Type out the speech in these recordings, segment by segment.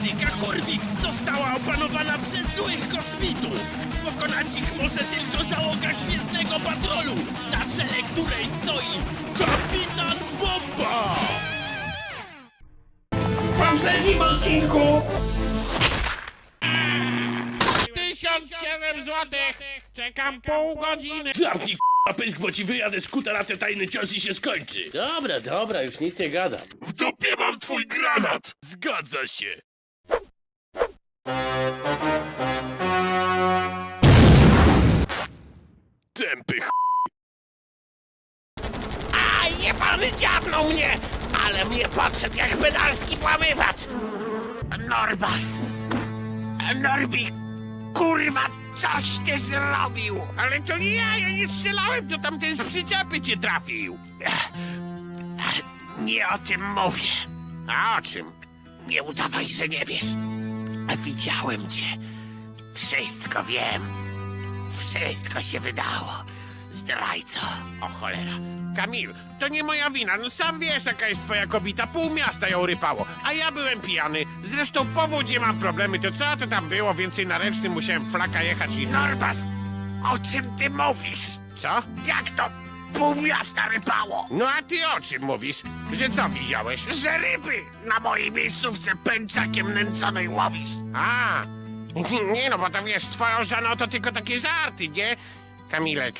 galaktyka Korwix została opanowana przez złych kosmitów. Pokonać ich może tylko załoga Gwiezdnego Patrolu, na czele której stoi Kapitan Bomba! W poprzednim odcinku 1007 złotych! Czekam pół godziny! Zamknij k***a pysk, bo ci wyjadę skuta na te tajne cios i się skończy. Dobra, dobra, już nic nie gadam. W dupie mam twój granat! Zgadza się. Tępy ch... A jebany dziabnął mnie! Ale mnie podszedł jak pedalski włamywacz! Norbas! Norbi! Kurwa, coś ty zrobił! Ale to nie ja, ja nie strzelałem, to tamten z przyczepy cię trafił! Nie o tym mówię. A o czym? Nie udawaj, że nie wiesz. Widziałem cię. Wszystko wiem. Wszystko się wydało. Zdrajco. O cholera. Kamil, to nie moja wina. No sam wiesz, jaka jest twoja kobita. Pół miasta ją rypało. A ja byłem pijany. Zresztą po wodzie mam problemy. To co to tam było? Więcej na ręcznym musiałem flaka jechać i... Norbas, o czym ty mówisz? Co? Jak to? Pół miasta rypało. No a ty o czym mówisz? Że co widziałeś? Że ryby na mojej miejscówce pęczakiem nęconej łowisz. A, nie no, bo to wiesz, twoją żoną to tylko takie żarty, nie? Kamilek.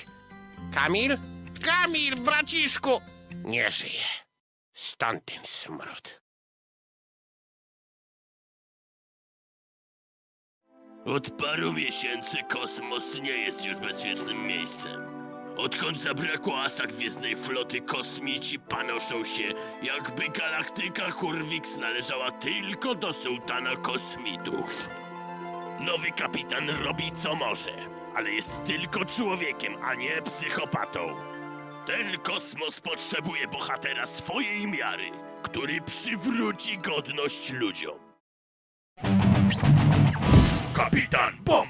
Kamil? Kamil, braciszku! Nie żyje. Stąd ten smród. Od paru miesięcy kosmos nie jest już bezpiecznym miejscem. Odkąd zabrakło asa gwiezdnej floty, kosmici panoszą się, jakby galaktyka Hurwix należała tylko do sułtana kosmitów. Nowy kapitan robi co może, ale jest tylko człowiekiem, a nie psychopatą. Ten kosmos potrzebuje bohatera swojej miary, który przywróci godność ludziom. Kapitan Bomba!